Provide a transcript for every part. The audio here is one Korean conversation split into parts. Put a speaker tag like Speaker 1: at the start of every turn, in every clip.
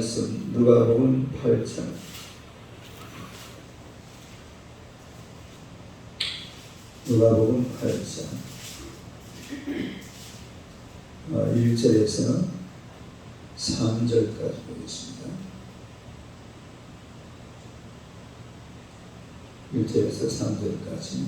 Speaker 1: 말씀 누가복음 8장 누가복음 8장 어, 1절에서 3절까지 보겠습니다. 1절에서 3절까지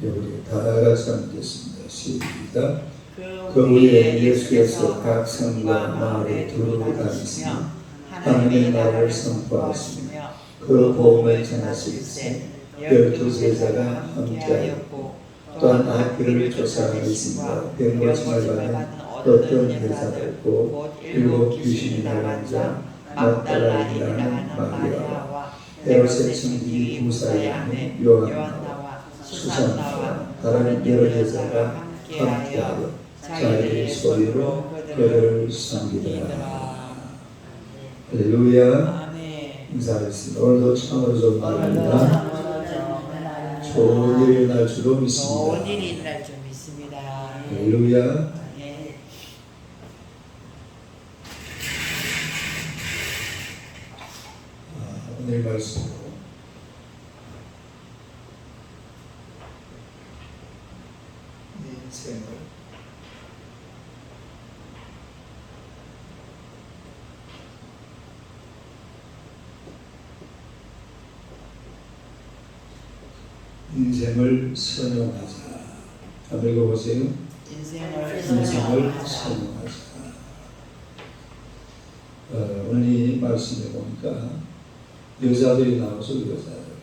Speaker 1: 우리 다 같이 읽겠습니다. 시작. 그 후에 예수께서 각 성과 마을에 두루 다니시며 하나님의 나라를 선포하시며 그 복음을 전하시기에 열두 제자가 함께하였고 또한 앞길을 쫓아가고 있습니다. 병고침을 받은 어떤
Speaker 2: 곧
Speaker 1: 일곱 귀신이 나간 자 막달라인이라는 마리아와 헤롯의 친구 무사의 아내 요한나와 수산나와 다른 여러 여자가 함께하여 자기의 소유로 그를 섬기더라. 할렐루야. 인사하겠습니다. 오늘도 참으로 좋은 날입니다. 좋은 일이 날 줄로
Speaker 2: 좋은
Speaker 1: 믿습니다.
Speaker 2: 일이 있날 줄 믿습니다.
Speaker 1: 할렐루야.
Speaker 2: 예.
Speaker 1: 아, 오늘 말씀으로 인생을 인생을 선용하자. 한번 읽어보세요.
Speaker 2: 인생을 선용하자.
Speaker 1: 어, 오늘 이 말씀에 보니까 여자들이 나와서 여자들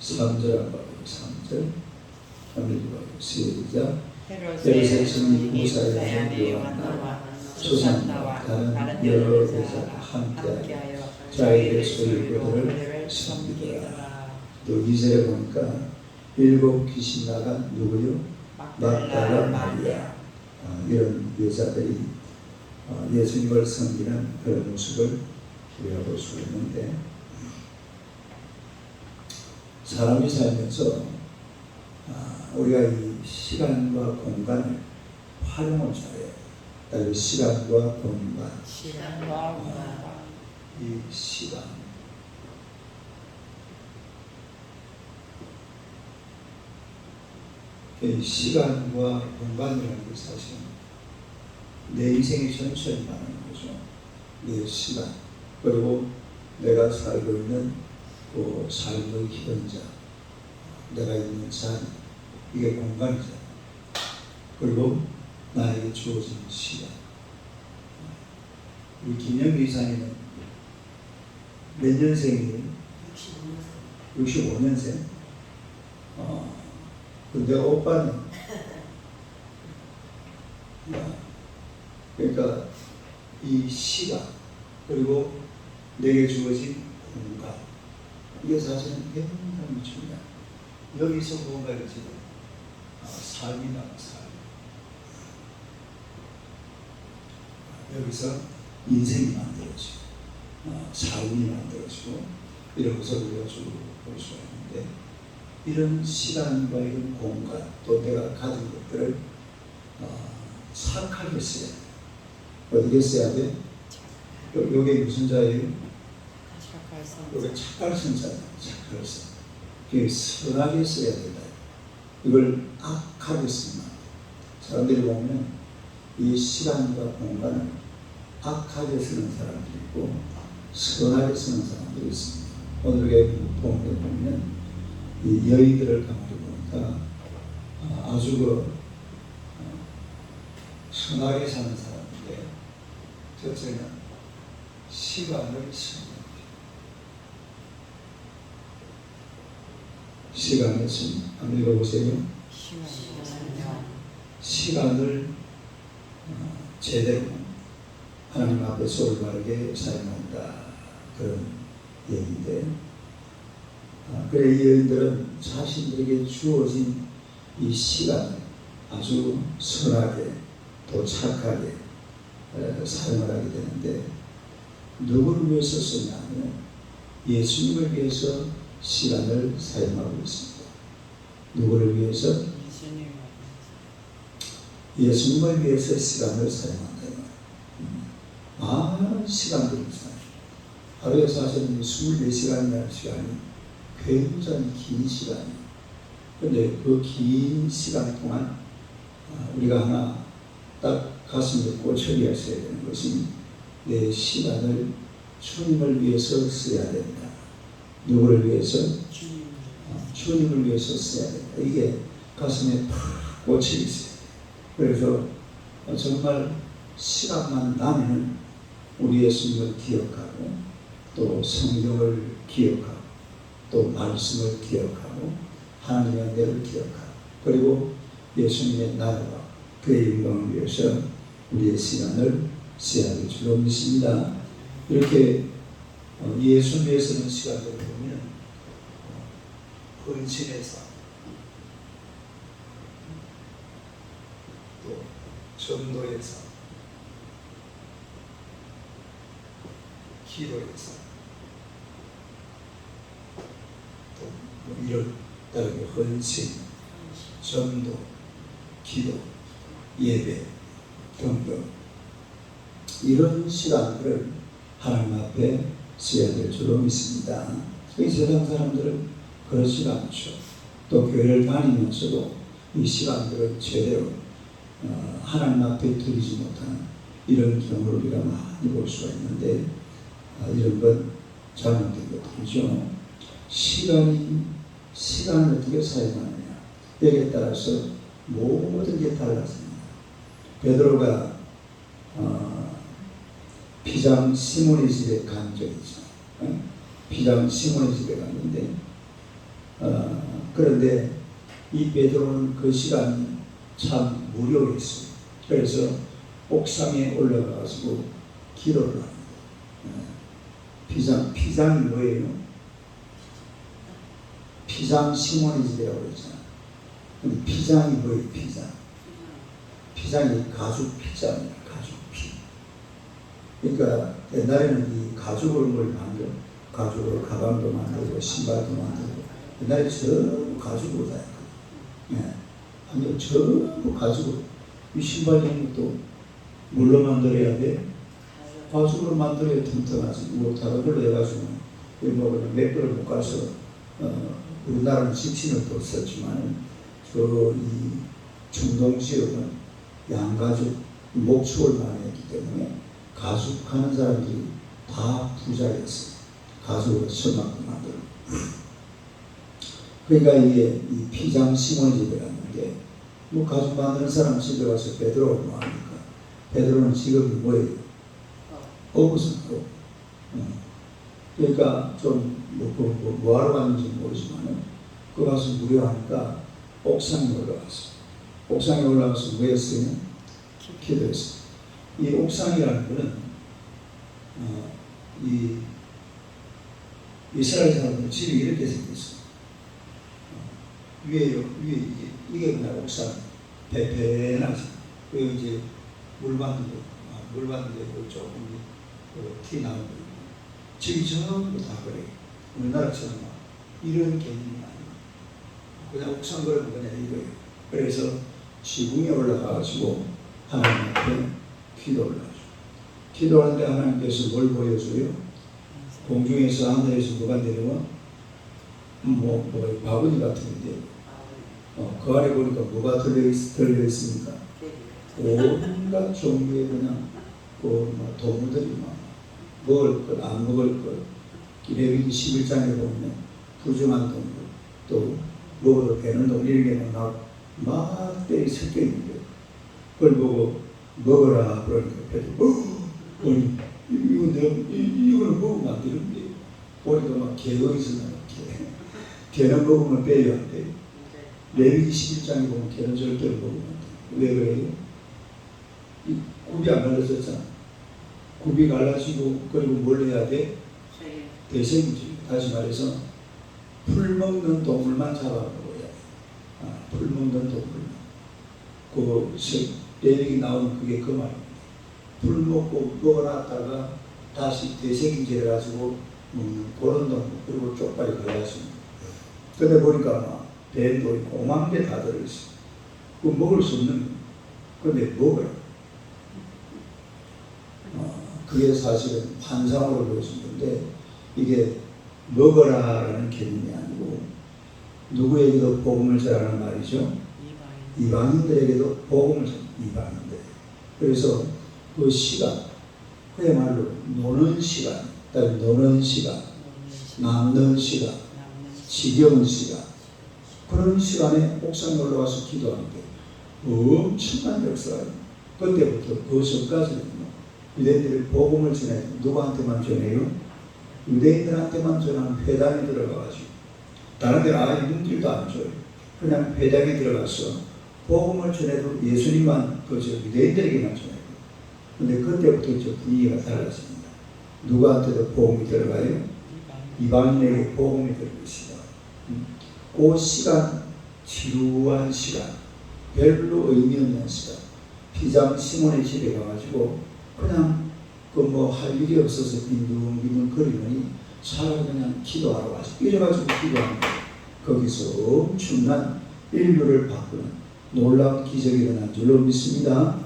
Speaker 1: 3절 한번 3절 한번 읽어요. 시작
Speaker 2: 무사의 아내 요한나와 수산나와 다른 여러 여자가 함께하여 자기의 소유를 섬기더라.
Speaker 1: 또 2절에 보니까 일곱 귀신 나간 누구요? 막달라 마리아 어, 이런 여자들이 어, 예수님을 섬기는 그런 모습을 우리가 볼수 있는데 사람이 살면서 아, 우리가 이 시간과 공간을 활용을. 이 시간과 공간,
Speaker 2: 시간과 문화가
Speaker 1: 이 시간. 이 시간과 공간이라는 게 사실 내 인생의 전체를 말하는 거죠. 내 시간 그리고 내가 살고 있는 그 삶의 현장, 내가 있는 자리 이게 공간이잖아. 그리고 나에게 주어진 시간. 우리 김영기 이사님은 몇 년생이에요? 65년생. 어, 근데 오빠는 야, 그러니까 이 시간 그리고 내게 주어진 공간 이게 사실은 굉장히 중요해. 여기서 뭔가 이렇게 아, 삶이 나와 삶. 여기서 인생이 만들어지고 어, 삶이 만들어지고 것을 우리가 쭉볼 수가 있는데 이런 시간과 이런 공간 또 내가 가진 것들을 어, 착하게 써야 돼. 어떻게 써야 돼? 요, 요게 무슨 자예요? 요게 착할 선 자다. 착할 선. 그게 선하게 써야 된다. 이걸 악하게 쓰면. 사람들이 보면 이 시간과 공간을 악하게 쓰는 사람들이 있고 선하게 쓰는 사람들이 있습니다. 오늘의 본문에 보면 이 여인들을 가만히 보니까 아, 아주 그 어, 선하게 사는 사람인데 첫째는 시간을 쓰는 시간을 쓰는 한번 읽어보세요. 시간을 어, 제대로 하나님 앞에서 올바르게 사용한다. 그런 얘기인데 아, 그래 이 여인들은 자신들에게 주어진 이 시간을 아주 선하게 또 착하게 에, 사용을 하게 되는데 누구를 위해서 쓰냐면 예수님을 위해서 시간을 사용하고 있습니다. 누구를 위해서?
Speaker 2: 예수님.
Speaker 1: 예수님을 위해서 시간을 사용한다. 많은 시간들이 있어요. 하루에 사실은 24시간이라는 시간이 굉장히 긴 시간이에요. 근데 그 긴 시간 동안 아, 우리가 하나 딱 가슴에 꽂혀야 써야 되는 것이 내 시간을 주님을 위해서 써야 된다. 누구를 위해서? 어, 주님을 위해서 써야 된다. 이게 가슴에 팍 꽂혀 있어요. 그래서 어, 정말 시간만 나면 우리 예수님을 기억하고 또 성경을 기억하고 또 말씀을 기억하고 하나님의 은혜를 기억하고 그리고 예수님의 나라와 그의 영광을 위해서 우리의 시간을 될 줄로 믿습니다. 이렇게 어, 예수를 위해서 는 시간들을 보면 어, 헌신해서 또 전도해서 기도해서 이런 따르게 헌신, 전도, 기도, 예배 등등 이런 시간들을 하나님 앞에 써야 될 줄로 믿습니다. 이 세상 사람들은 그렇지가 않죠. 또 교회를 다니면서도 이 시간들을 제대로 어, 하나님 앞에 드리지 못하는 이런 경우를 우리가 많이 볼 수가 있는데 아, 이런 건 잘못된 것들이죠. 시간이 시간을 어떻게 사용하느냐 여기에 따라서 모든 게 달랐습니다. 베드로가 어, 비장 시몬의 집에 간 적이 있어요. 어? 비장 시몬의 집에 갔는데 어, 그런데 이 베드로는 그 시간이 참 무료했어요. 그래서 옥상에 올라가가지고 기도를 합니다. 어, 비장 비장이 뭐예요? 비장 시몬의 집이라고 그러잖아. 근데 비장이 뭐예요? 비장. 비장이 가죽 피자입니다. 가죽 피. 그러니까 옛날에는 이 가죽으로 뭘 만들어 가죽으로 가방도 만들고 신발도 만들고 옛날에 전부 가죽으로 다 했거든요. 예. 아니 전부 가죽으로 이 신발 이런 것도 뭘로 만들어야 돼? 가죽으로 만들어야 튼튼하지. 뭐 다른 걸로 해가지고 뭐 그냥 몇 번을 못 가서 어, 우리나라는 집신을 또 썼지만 저이 중동 지역은 양가죽 목축을 많이 했기 때문에 가죽하는 사람들이 다 부자였어요. 가죽으로 천막도 만들고. 그러니까 이게 이 피장 시몬 집에 갔는데 뭐 가죽 만드는 사람 집에 가서 베드로가 뭐 합니까? 베드로는 직업이 뭐예요? 어부선고. 어. 그러니까 좀 뭐 뭐, 뭐, 뭐 하러 갔는지 모르지만 그 가서 무료하니까 옥상에 올라갔어. 옥상에 올라가서 뭐 했어요? 기도했어. 이 옥상이라는 거는 어, 이 이스라엘 사람들 집이 이렇게 생겼어. 어, 위에 위에 이게 이게 그냥 옥상 배배나지. 그 이제 물반도 아, 물반도에 그 조금 그 티 나는 거. 집이 전부 다 그래. 우리나라처럼 막 이런 개념이 아니고 그냥 옥상 그러는 그냥 이거예요. 그래서 지붕에 올라가가지고 하나님 앞에 기도를 하죠. 기도하는데 하나님께서 뭘 보여줘요? 공중에서 하늘에서 뭐가 내려와? 뭐, 뭐 바구니 같은 데 어, 그 안에 보니까 뭐가 들려있, 들려있습니까? 온갖 종류의 그냥 그뭐 동물들이 막 먹을 것, 안 먹을 것. 레위기 11장에 보면 부정한 동물, 또 먹어도 배는 동물 이런 게막 막 때리 섞여 있는 거예요. 그걸 보고 먹어라 그러니까 배도 어, 아니 이거 내가 이, 이거는 먹으면 안 되는데 보니까 막 개가 있었나 개. 개는 먹으면 빼야 안 돼. 레위기 11장에 보면 개는 절대로 먹으면 안 돼. 왜 그래요? 이 굽이 안 갈라졌잖아. 굽이 갈라지고 그리고 뭘 해야 돼? 대생이지. 다시 말해서 풀 먹는 동물만 잡아먹어야 돼. 아, 풀 먹는 동물만. 그 레vik이 나오는 그게 그 말입니다. 풀 먹고 먹어놨다가 다시 대생인지 해가지고 먹는 그런 동물. 그리고 쪽발이 갈라지는 근데 보니까 막 뱀도 있고 오만 개 다 들어있어. 그 먹을 수 없는 거. 근데 먹어요. 어, 그게 사실은 환상으로 보여진 건데 이게 먹어라라는 개념이 아니고 누구에게도 복음을 전하는 말이죠.
Speaker 2: 이방인.
Speaker 1: 이방인들에게도 복음을 전 이방인들. 그래서 그 시간, 그야말로 노는 시간, 그다음에 노는 시간, 남는 시간, 지겨운 시간, 그런 시간에 옥상에 올라가서 기도하는데 엄청난 역사가 그때부터 그 전까지는요 유대인들이 복음을 전해 누구한테만 전해요? 유대인들한테만 전하는 회당에 들어가가지고 다른 데는 아예 눈길도 안 줘요. 그냥 회당에 들어가서 복음을 전해도 예수님만 그저 유대인들에게만 전해요. 근데 그때부터 저 분위기가 달라집니다. 누구한테도 복음이 들어가요?
Speaker 2: 이방인.
Speaker 1: 이방인에게 복음이 들고 있습니다. 음, 그 시간, 지루한 시간, 별로 의미 없는 시간, 피장 시몬의 집에 가가지고 그냥 그 뭐 할 일이 없어서 빈둥빈둥 거리더니 차라리 그냥 기도하러 가서 이래가지고 기도하는 거예요. 거기서 엄청난 인류를 바꾸는 놀라운 기적이 일어난 줄로 믿습니다.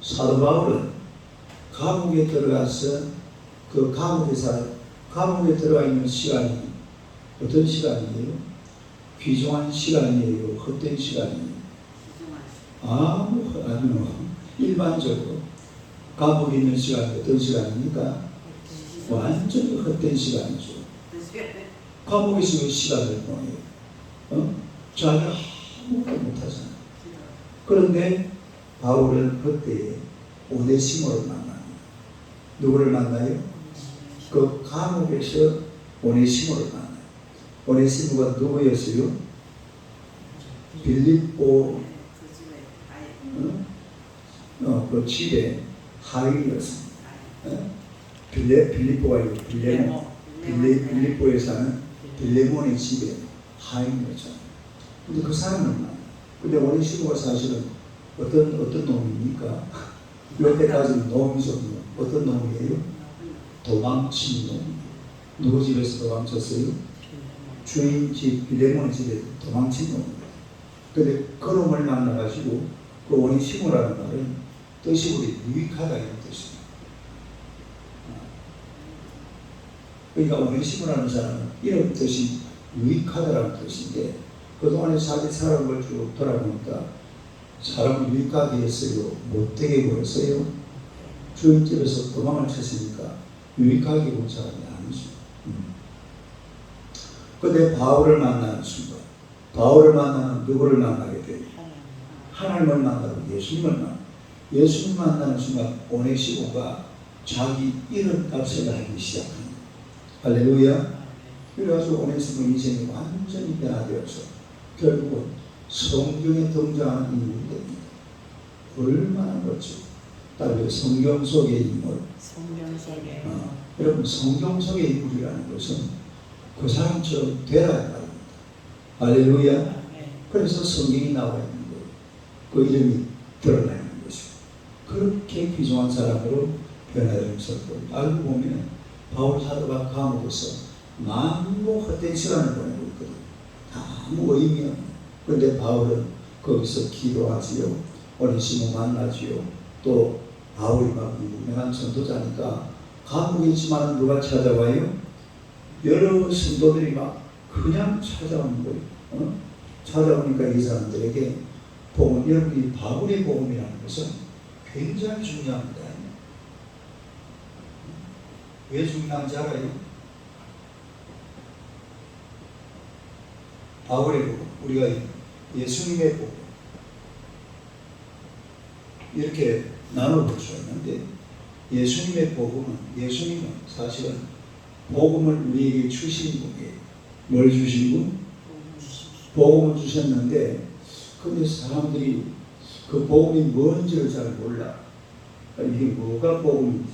Speaker 1: 사도 바울은 감옥에 들어가서 그 감옥에서 감옥에 들어가 있는 시간이 어떤 시간이에요? 귀중한 시간이에요? 헛된 시간이에요? 아무 아니요 일반적으로 감옥에 있는 시간이 어떤 시간입니까? 완전히 헛된 시간이죠. 감옥에서 왜 시간을 보내요? 어? 자기가 아무것도 못하잖아. 그런데 바울은 그때 오네시모를 만납니다. 누구를 만나요? 그 감옥에서 오네시모를 만나요. 오네시모가 누구였어요? 빌립보 어? 어, 그 집에 하인이었습니다. 어? 빌레, 빌립보가 아니고 빌레몬. 빌레, 빌립보에 사는 빌레몬의 집에 하인이었잖아요. 근데 그 만나. 근데 오네시모가 사실은 어떤 어떤 놈입니까? 여태까지는 놈이죠. 어떤 놈이에요? 도망친 놈. 누구 집에서 도망쳤어요? 주인 집 빌레몬의 집에 도망친 놈입니다. 근데 그 놈을 만나가지고 그 오네시모라는 말은 뜻이 우리 유익하다 이런 뜻입니다. 그러니까 오네시모라는 사람은 이런 뜻이 유익하다라는 뜻인데 그동안에 자기 살아온 걸 쭉 돌아보니까 사람을 유익하게 했어요? 못되게 보였어요? 주인집에서 도망을 쳤으니까 유익하게 본 사람이 아니죠. 음. 근데 바울을 만나는 순간 바울을 만나는 누구를 만나게 돼요? 하나님을 만나고 예수님을 만나. 예수님 만나는 순간 오네시모가 자기 이런 값을 하기 시작합니다. 할렐루야. 그래가지고 오네시모 인생이 완전히 변화되어서 결국은 성경에 등장하는 인물이 됩니다. 얼마나 멋져. 따로 성경 속의 인물.
Speaker 2: 성경 속에
Speaker 1: 어, 여러분 성경 속의 인물이라는 것은 그 사람처럼 되라 이 말입니다. 할렐루야.
Speaker 2: 아멘.
Speaker 1: 그래서 성경이 나와 있는 거예요. 그 이름이 드러나 있는 것이고 그렇게 귀중한 사람으로 변화되면서 알고 보면 바울 사도가 감옥에서 너무 헛된 시간을 보내고 있거든. 아무 의미 없는. 그런데 바울은 거기서 기도하지요. 오네시모 만나지요. 또 바울이 막 유명한 전도자니까 감옥에 있지만 누가 찾아와요? 여러 성도들이 막 그냥 찾아오는 거예요. 어? 찾아오니까 이 사람들에게 복음, 여러분이 바울의 복음이라는 것은 굉장히 중요합니다. 왜 중요한지 알아요? 바울의 복음, 우리가 예수님의 복음 이렇게 나눠볼 수 있는데 예수님의 복음은 예수님은 사실은 복음을 우리에게 주신 분이에요. 뭘 주신 분? 복음을 주셨는데 근데 사람들이 그 복음이 뭔지를 잘 몰라. 그러니까 이게 뭐가 복음인지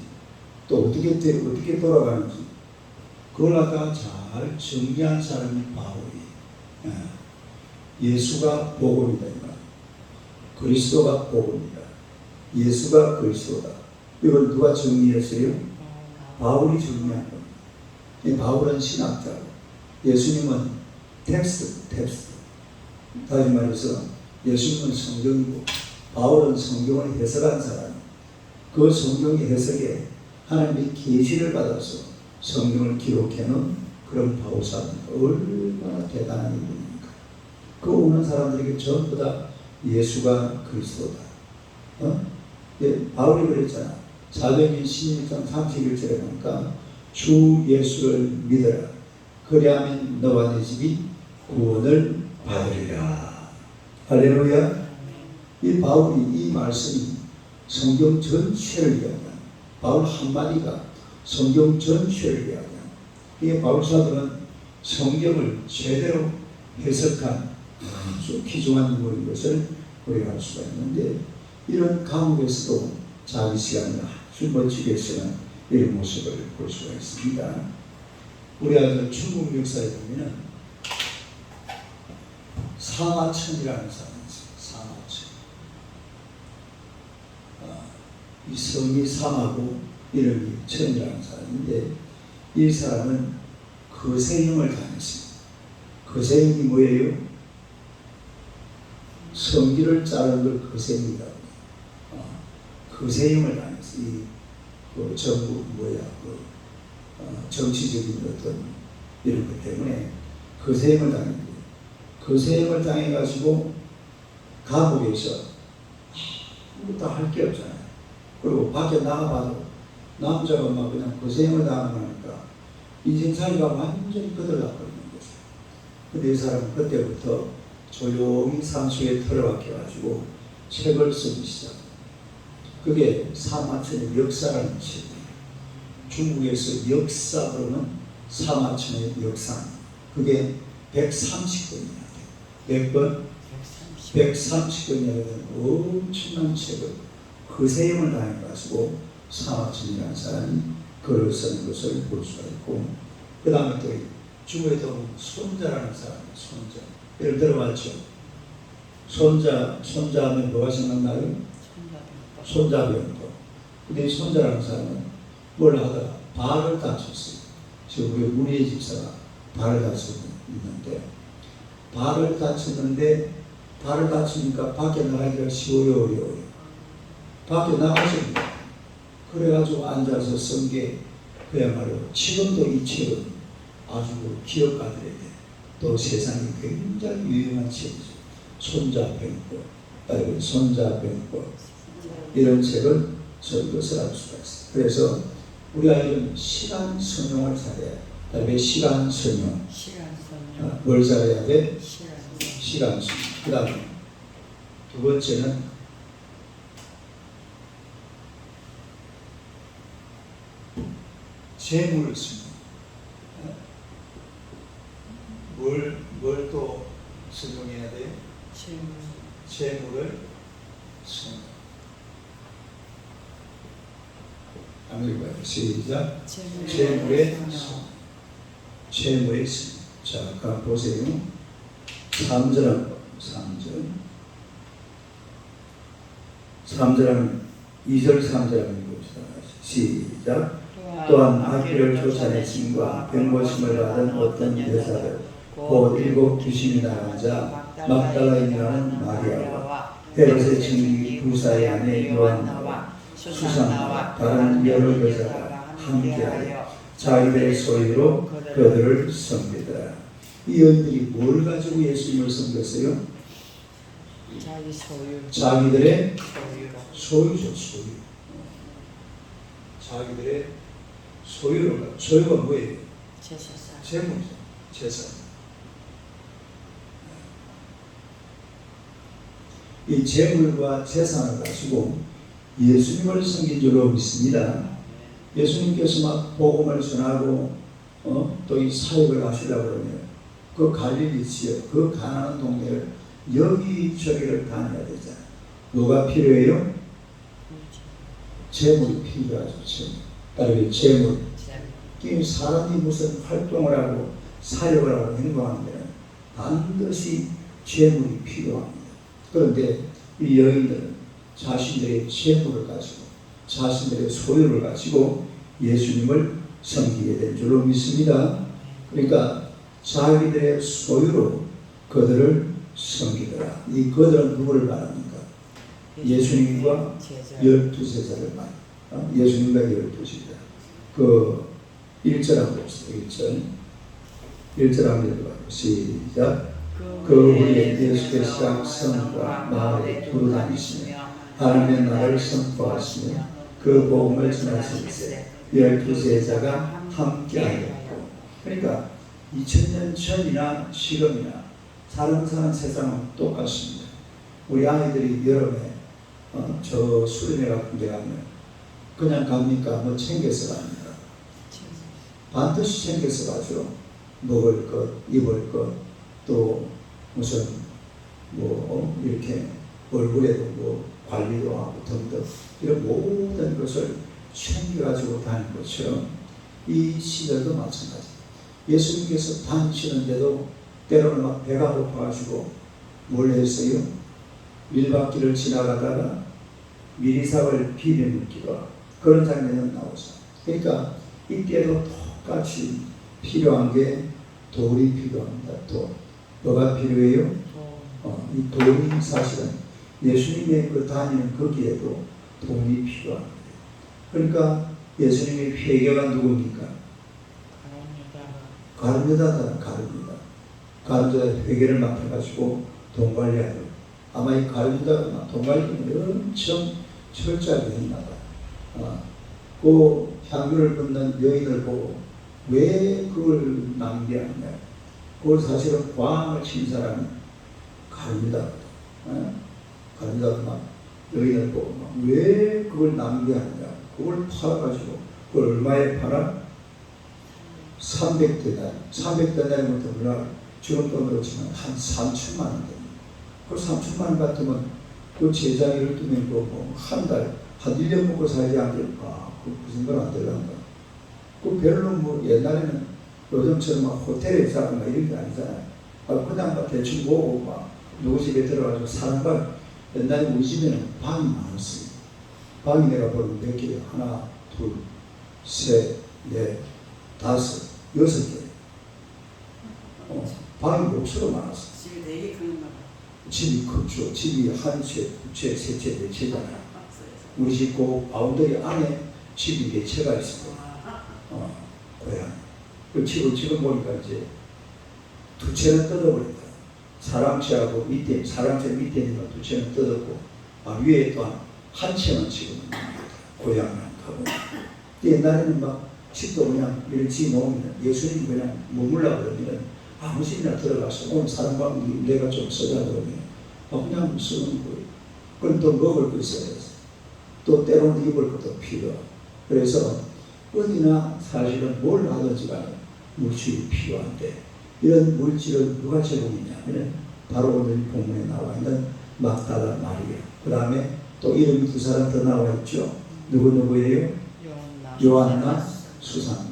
Speaker 1: 또 어떻게 되- 어떻게 돌아가는지 그걸 갖다가 잘 정리한 사람이 바울이. 예. 예수가 복음이다. 그리스도가 복음이다. 예수가 그리스도다. 이걸 누가 정리했어요? 바울이 정리한 겁니다. 이 바울은 신학자고 예수님은 텍스트, 텍스트. 다시 말해서 예수님은 성경이고 바울은 성경을 해석한 사람. 그 성경의 해석에 하나님의 계시를 받아서 성경을 기록해놓은 그런 바울사는 얼마나 대단한 인물입니까? 그 오는 사람들에게 전부 다 예수가 그리스도다. 어? 예, 바울이 그랬잖아. 사도행전 16장 31절에 보니까 주 예수를 믿어라. 그리하면 너와 내 집이 구원을 받으리라. 할렐루야. 이 바울이 이 말씀이 성경 전체를 이야기하는 바울 한마디가 성경 전체를 이야기하는 이 바울사들은 성경을 제대로 해석한 아주 귀중한 인물인 것을 우리가 알 수가 있는데 이런 감옥에서도 자기 시간을 아주 멋지게 쓰는 이런 모습을 볼 수가 있습니다. 우리 아들 중국 역사에 보면 사마천이라는 사람이 있어요. 사마천. 아, 이 성이 사마고 이름이 천이라는 사람인데 이 사람은 거세형을 당했습니다. 거세형이 뭐예요? 성기를 자른 걸 거세형이라고. 어, 거세형을 당했어요. 이, 그 정부 뭐야 그 어, 정치적인 어떤 이런 것 때문에 거세형을 당했는데 거세형을 당해가지고 감옥에서 아무것도 할 게 없잖아요. 그리고 밖에 나가봐도 남자가 막 그냥 고생을 당하니까 인생살이가 완전히 거들나버리는 거죠. 근데 이 사람은 그때부터 조용히 산속에 틀어박혀가지고 책을 쓰기 시작합니다. 그게 사마천의 역사라는 책이에요. 중국에서 역사 그러면 사마천의 역사. 그게 130권이나 돼요. 100권? 130권이나 되는 엄청난 책을 그 세임을 당해 가지고 사마천이라는 사람이 글을 쓰는 것을 볼 수가 있고 그 다음에 또 중국에도 손자라는 사람이 손자. 예를 들어봤죠. 손자 손자 하면 뭐가 생각나요? 손자병도. 근데 이 손자라는 사람은 뭘 하다가 발을 다쳤어요. 지금 우리 집사가 발을 다치고 있는데 발을 다쳤는데 발을 다치니까 밖에 나가기가 쉬워요 어려워요 밖에 나가십니다 그래가지고 앉아서 쓴게 그야말로 지금도 이 책은 아주 기업가들에게 또 세상에 굉장히 유용한 책이죠. 손자병법, 아니 손자병법 이런 책은 저희 것을 알 수가 있어요. 그래서 우리 아이는 시간 선용을 잘해야 돼. 그다음에 시간 선용. 아, 뭘 잘해야 돼? 시간 선용. 그 다음에 두 번째는 재물을 씁니다. 뭘, 뭘또 선용해야 돼? 재물을 선용. 한번 읽어요. 시작. 재물의 선. 재물의 선. 자, 아까 보세요. 3절, 3절. 3절은 2절, 3절 한번 봅시다. 시작. 또한 아기를 쫓아내심과 병고심을 받은 어떤 여자들 곧 일곱 귀신이 나간 자 막달라인이라는 마리아와 헤롯의 증기 부사의 아내 요한나와 수산나와 다른 여러 여자가 함께하여 자기들의 소유로 그들을 섬기더라. 이 여인들이 뭘 가지고 예수님을 섬겼어요?
Speaker 2: 자기 소유
Speaker 1: 자기들의 소유죠, 소유. 자기들의 소유를 소유가 뭐예요?
Speaker 2: 제사상
Speaker 1: 재물이죠. 재산. 이 재물과 재산을 가지고 예수님을 섬긴 줄로 믿습니다. 예수님께서 막 복음을 전하고 어? 또이 사역을 하시려고 그러면 그 갈릴리 지역, 그 가난한 동네를 여기저기를 다녀야 되잖아요. 뭐가 필요해요? 재물이 필요하죠. 재물. 따르게 재물. 이 사람이 무슨 활동을 하고 사역을 하고 행동하면 반드시 재물이 필요합니다. 그런데 이 여인들은 자신들의 재물을 가지고 자신들의 소유를 가지고 예수님을 섬기게 된 줄로 믿습니다. 그러니까 자기들의 소유로 그들을 섬기더라. 이 그들은 누구를 말합니까? 예수님과 열두 제자를 말. 어, 예수님과 열두시다. 그 1절 한번 봅시다. 1절. 1절 한번 읽어봐요. 시작. 그 후에 예수께서 성과 마을에 두루 다니시며 하나님의 나라를 선포하시며 그 복음을 전하시되 열두 제자가 함께하였고 그러니까 2000년 전이나 지금이나 사람 사는 세상은 똑같습니다. 우리 아이들이 여름에 어, 저 수련회 같은 데 가면 그냥 갑니까? 뭐 챙겨서 갑니다. 반드시 챙겨서 가죠. 먹을 것, 입을 것, 또 무슨 뭐 어, 이렇게 얼굴에도 뭐 관리도 하고 등등 이런 모든 것을 챙겨가지고 다니는 것처럼 이 시절도 마찬가지. 예수님께서 다니시는데도 때로는 막 배가 고파가지고 뭘 했어요? 밀밭길을 지나가다가 미리삭을 비벼 먹기도 하고 그런 장면은 나오죠. 그러니까 이때도 똑같이 필요한 게 돌이 필요합니다. 돌. 뭐가 필요해요? 어, 이 돈이 사실은 예수님의 그 다니는 그 길에도 돈이 거예요. 그러니까 예수님의 회개가 누굽니까? 가룟유다다 가룟유다. 가룟유다 회개를 맡아가지고 돈 관리하고 아마 이 가룟유다가 돈 관리를 엄청 철저하게 했나 봐. 아, 그 향유를 붓는 여인을 보고 왜 그걸 낭비하느냐. 그걸 사실은 광을 친 사람이 가룟유다. 아, 가룟유다가 막 여인을 보고 막왜 그걸 낭비하느냐. 그걸 팔아가지고 그걸 얼마에 팔아? 300대달, 300대달부터 몰라 지금 돈으로 치면 한 3천만 원 됩니다. 그 3천만 원 같으면 그 제자 12명 뭐한 달, 한 1년 먹고 살지 않을까? 그 무슨 걸안 될란가? 그 별로 뭐 옛날에는 요즘처럼 막 호텔에 거 이런 게 아니잖아요. 아, 그냥 막 대충 보고 막 누구 집에 들어가지고 사는 거 옛날에 우리 집에는 방이 많았어요. 방이 내가 보면 몇 개요? 하나, 둘, 셋, 넷, 다섯, 여섯 개. 어, 방이 목수로 많았어.
Speaker 3: 집이 되게 큰가 봐.
Speaker 1: 집이 크죠. 집이 한 채, 두 채, 세 채, 네 채잖아요. 우리 집그 바운더리 안에 집이 네 채가.
Speaker 3: 와,
Speaker 1: 어, 고향. 그 집을 지금 보니까 이제 두 채는 뜯어버렸다. 사랑채하고 밑에, 사랑채 밑에 있는 거두 채는 뜯었고, 아, 위에 또한 채는 지금 고향을 가고. 옛날에는 막 집도 그냥 이런 지 놓으면 예수님 그냥 머물라 그러면 아무 집이나 들어가서 오늘 사랑방 내가 좀 쓰자 그러면 아, 그냥 쓰는 거예요. 그럼 또 먹을 거 있어야 또 때로는 입을 것도 필요하고 그래서 어디나 사실은 뭘 하든지 간에 물질이 필요한데 이런 물질을 누가 제공했냐면 바로 오늘 본문에 나와 있는 막달라 마리아. 그 다음에 또 이름이 두 사람 더 나와 있죠. 누구 누구예요? 요한나 수산.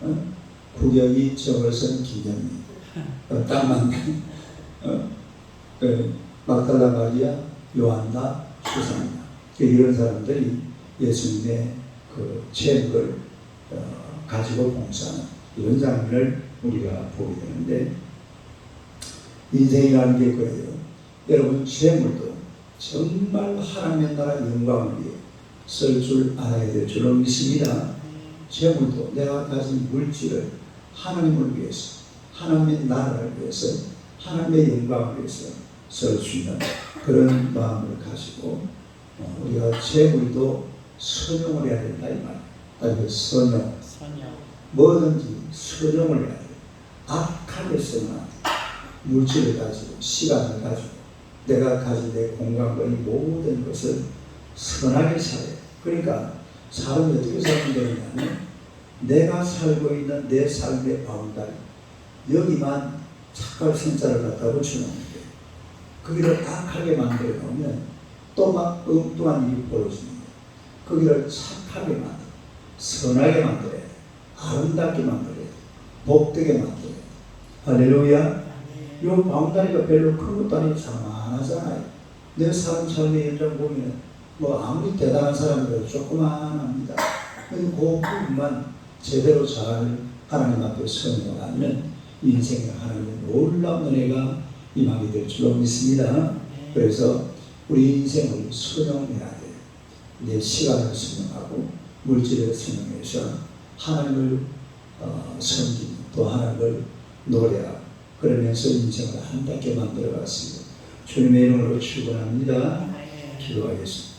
Speaker 1: 어? 구경이 정을선 김영미 어, 딱 맞네. 어? 그 막달라 마리아 요한나 수산 이런 사람들이 예수님의 그 재물을 어, 가지고 봉사하는 이런 장면을 우리가 보게 되는데 인생이라는 게 그래요. 여러분 재물도 정말 하나님의 나라 영광을 위해 쓸 줄 알아야 될 줄로 믿습니다. 재물도 내가 가진 물질을 하나님을 위해서 하나님의 나라를 위해서 하나님의 영광을 위해서 쓸 수 있는 그런 마음을 가지고 어, 우리가 재물도 선용을 해야 된다 이 말. 아니 선용.
Speaker 2: 선녀.
Speaker 1: 뭐든지 선용을 해야 돼. 악하게 쓰면. 물질을 가지고 시간을 가지고 내가 가진 내 공간과 이 모든 것을 선하게 살아야 돼. 그러니까 사람이 어떻게 살면 되느냐면 내가 살고 있는 내 삶의 바운다리 여기만 착할 생자를 갖다 붙여놓는 게 거기를 악하게 만들어 놓으면 또막 엉뚱한 일이 벌어집니다. 거기를 착하게 만들어 선하게 만들어야 돼. 아름답게 만들어야 돼. 복되게 만들어야 돼. 할렐루야. 요 바운다리가 별로 큰 것도 아니고 자만하잖아요. 내 사람 삶의 현장 보면 뭐 아무리 대단한 사람이라도 조그만합니다. 그 부분만 제대로 잘 하나님 앞에 선용하면 인생에 하나님의 놀라운 은혜가 임하게 될 줄로 믿습니다. 그래서 우리 인생을 선용해야 돼요. 내 시간을 선용하고 물질을 선용해서 하나님을 어, 섬기고 또 하나님을 노래하고 그러면서 인생을 한답게 만들어 갔습니다. 주님의 이름으로 축원합니다. 기도하겠습니다.